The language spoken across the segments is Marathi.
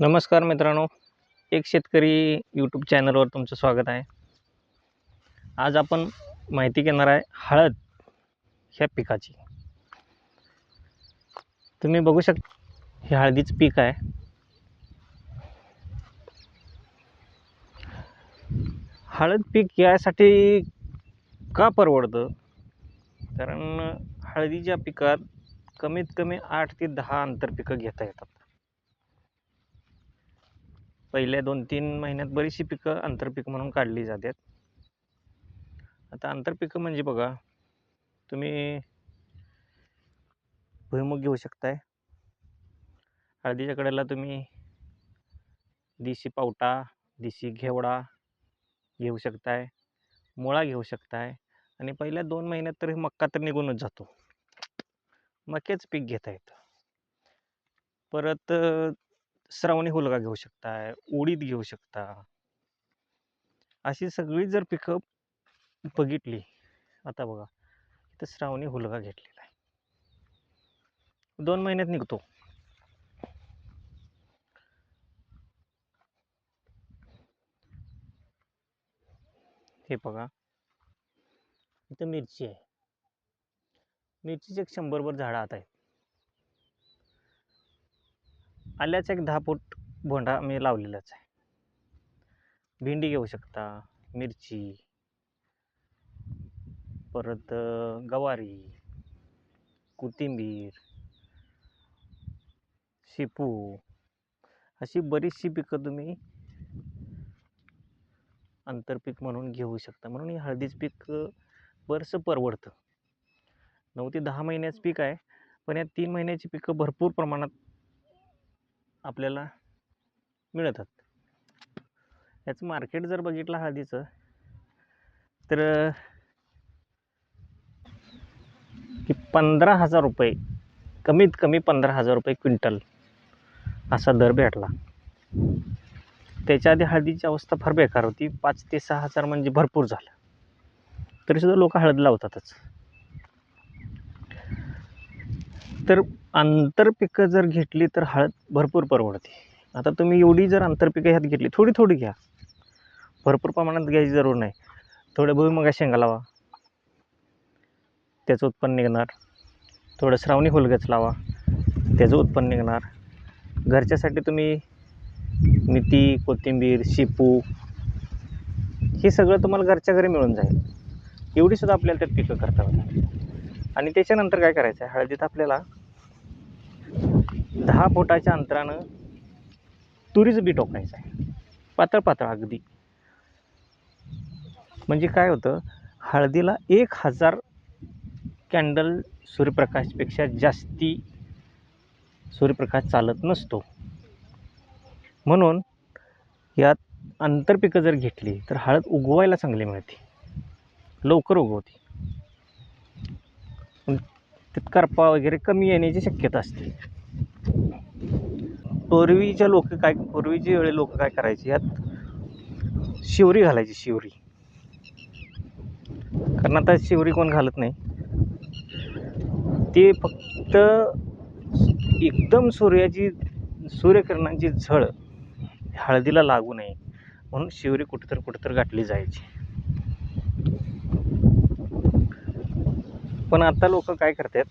नमस्कार मित्रांनो एक शेतकरी यूट्यूब चॅनलवर तुमचं स्वागत आहे. आज आपण माहिती घेणार आहे हळद ह्या पिकाची. तुम्ही बघू शकता हे हळदीचं पीक आहे. हळद पीक यासाठी का परवडतं? कारण हळदीच्या पिकात कमीत कमी आठ ते दहा आंतरपिकं घेता येतात. पहिल्या दोन तीन महिन्यात बरीचशी पिकं आंतरपीक म्हणून काढली जातात. आता आंतरपिकं म्हणजे बघा तुम्ही भुईमुग घेऊ शकताय. हळदीच्या कडेला तुम्ही देशी पावटा देशी घेवडा घेऊ शकताय मुळा घेऊ शकताय आणि पहिल्या दोन महिन्यात तर मक्का तर निघूनच जातो. मक्याचं पीक घेता येतं परत श्रावणी हुलगा घेऊ शकताय उडीद घेऊ शकता. अशी सगळी जर पिकं बघितली आता बघा तर श्रावणी हुलगा घेतलेला आहे. दोन महिन्यात निघतो. हे बघा. इथं मिरची आहे. मिरचीचे एक शंभरभर झाडं आता आहेत. आल्याचा एक दहा फूट भोंडा मी लावलेलाच आहे. भेंडी घेऊ शकता मिरची परत गवारी कोथिंबीर शेपू अशी बरीचशी पिकं तुम्ही आंतरपीक म्हणून घेऊ शकता. म्हणून हे हळदीचं पीक बरंच परवडतं. नऊ ते दहा महिन्याचं पीक आहे पण या तीन महिन्याची पिकं भरपूर प्रमाणात आपल्याला मिळतात. याचं मार्केट जर बघितलं हळदीचं तर की पंधरा हजार रुपये कमीत कमी पंधरा हजार रुपये क्विंटल असा दर भेटला. त्याच्या आधी हळदीची अवस्था फार बेकार होती. पाच ते सहा हजार म्हणजे भरपूर झालं. तरीसुद्धा लोक हळद लावतातच. तर आंतरपिकं जर घेतली तर हळद भरपूर परवडते. आता तुम्ही एवढी जर आंतरपिकं ह्यात घेतली थोडी थोडी घ्या. भरपूर प्रमाणात घ्यायची जरूर नाही. थोडं भुईमुगा शेंगा लावा. त्याचं उत्पन्न निघणार. थोडं श्रावणी होलगच लावा. त्याचं उत्पन्न निघणार. घरच्यासाठी तुम्ही मेथी कोथिंबीर शेपू हे सगळं तुम्हाला घरच्या घरी मिळून जाईल. एवढीसुद्धा आपल्याला त्यात पिकं करता येतात आणि त्याच्यानंतर काय करायचं आहे हळदीत आपल्याला दहा फुटाच्या अंतरानं तुरीचं बी टोकायचं आहे. पातळ पातळ अगदी. म्हणजे काय होतं हळदीला एक हजार कॅन्डल सूर्यप्रकाशपेक्षा जास्ती सूर्यप्रकाश चालत नसतो. म्हणून यात आंतरपिकं जर घेतली तर हळद उगवायला चांगली मिळते. लवकर उगवते. पण त्यात वगैरे कमी येण्याची शक्यता असते. पूर्वीच्या लोक काय पूर्वीचे वेळे लोक काय करायचे? यात शिवरी घालायची शिवरी. कारण आता शिवरी कोण घालत नाही. ते फक्त एकदम सूर्याची सूर्यकिरणांची झळ हळदीला लागू नये. म्हणून शिवरी कुठेतर कुठेतर गाठली जायची. पण आता लोक काय करतात?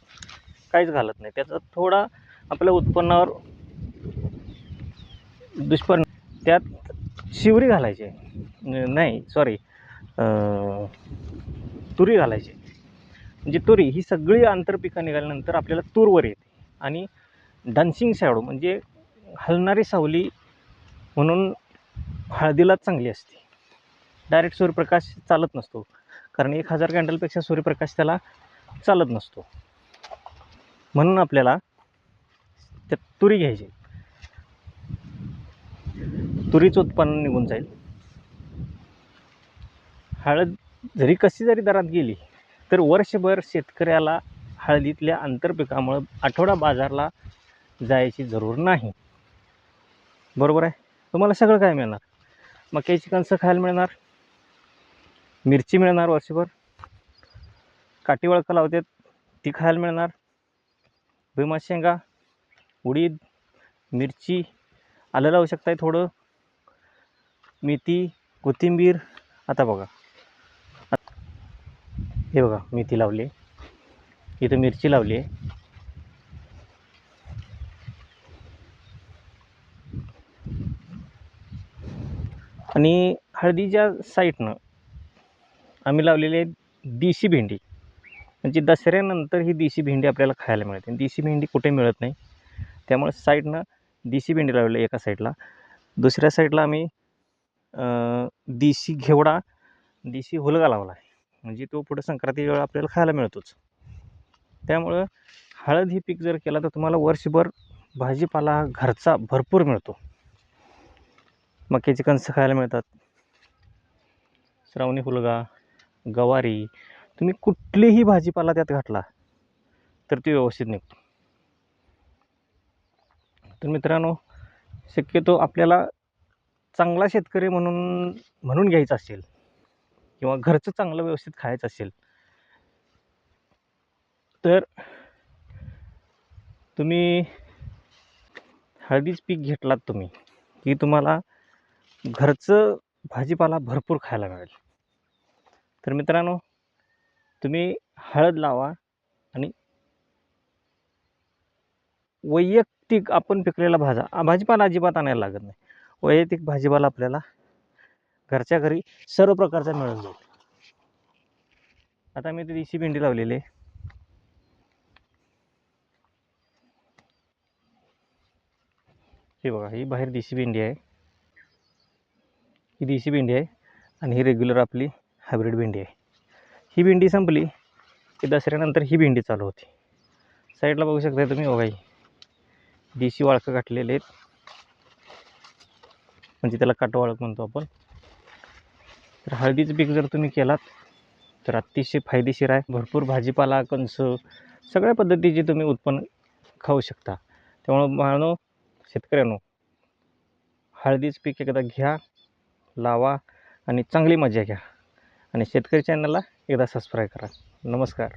काहीच घालत नाही. त्याचा थोडा आपल्या उत्पन्नावर दुष्परिणाम त्यात शिवरी घालायची. नाही सॉरी तुरी घालायची. म्हणजे तुरी ही सगळी आंतरपिकं निघाल्यानंतर आपल्याला तूरवर येते. आणि डान्सिंग शॅडो म्हणजे हलणारी सावली म्हणून हळदीलाच चांगली असते. डायरेक्ट सूर्यप्रकाश चालत नसतो. कारण एक हजार कॅन्डलपेक्षा सूर्यप्रकाश त्याला चालत नसतो. म्हणून आपल्याला त्यात तुरी घ्यायची. तुरीचं उत्पन्न निघून जाईल. हळद जरी कशी जरी दरात गेली तर वर्षभर शेतकऱ्याला हळदीतल्या आंतरपिकामुळं आठवडा बाजारला जायची जरूर नाही. बरोबर आहे? तुम्हाला सगळं काय मिळणार? मक्याची कणसं खायला मिळणार? मिरची मिळणार वर्षभर? काठी वळखं लावतात ती खायला मिळणार? भुईमुगाच्या शेंगा उडीद मिरची आलं लावू शकताय थोडं? मेथी कोथिंबीर आता बघा. हे बघा मेथी लावली इथं मिरची लावली आहे. आणि हळदीच्या साईडनं आम्ही लावलेली आहे देशी भेंडी. म्हणजे दसऱ्यानंतर ही देशी भेंडी आपल्याला खायला मिळते. देशी भेंडी कुठे मिळत नाही. त्यामुळे साईडनं देशी भेंडी लावलेली एका साईडला. दुसऱ्या साईडला आम्ही देशी घेवडा देशी हुलगा लावला आहे. म्हणजे तो पुढं संक्रांती वेळा आपल्याला खायला मिळतोच. त्यामुळं हळद ही पीक जर केला तर तुम्हाला वर्षभर भाजीपाला घरचा भरपूर मिळतो. मक्याची कणसं खायला मिळतात. श्रावणी हुलगा गवारी तुम्ही कुठलीही भाजीपाला त्यात घातला तर ती व्यवस्थित निघतो. तर मित्रांनो शक्यतो आपल्याला चांगला शेतकरी म्हणून म्हणून घ्यायचा असेल किंवा घरचं चांगलं व्यवस्थित खायचं असेल तर तुम्ही हळदीच पीक घेतलात तुम्ही की तुम्हाला घरचं भाजीपाला भरपूर खायला मिळेल. तर मित्रांनो तुम्ही हळद लावा आणि वैयक्तिक आपण पिकलेला भाजा भाजीपाला अजिबात आणायला लागत नाही. वैयक्तिक भाजीपाला आपल्याला घरच्या घरी सर्व प्रकारचा मिळून जाईल. आता मी ते देशी भेंडी लावलेली आहे. हे बघा ही बाहेर देशी भेंडी आहे. ही देशी भेंडी आहे आणि ही रेग्युलर आपली हायब्रिड भेंडी आहे. ही भेंडी संपली की दसऱ्यानंतर ही भेंडी चालू होती. साईडला बघू शकता तुम्ही बघा ही देशी वाळकं घातलेले आहेत. म्हणजे त्याला काटवाळक म्हणतो आपण. तर हळदीचं पीक जर तुम्ही केलात तर अतिशय फायदेशीर आहे. भरपूर भाजीपाला कंस सगळ्या पद्धतीचे तुम्ही उत्पन्न खाऊ शकता. त्यामुळं मानो शेतकऱ्यांनो हळदीचं पीक एकदा घ्या लावा आणि चांगली मजा घ्या. आणि शेतकरी चॅनलला एकदा सबस्क्राईब करा. नमस्कार.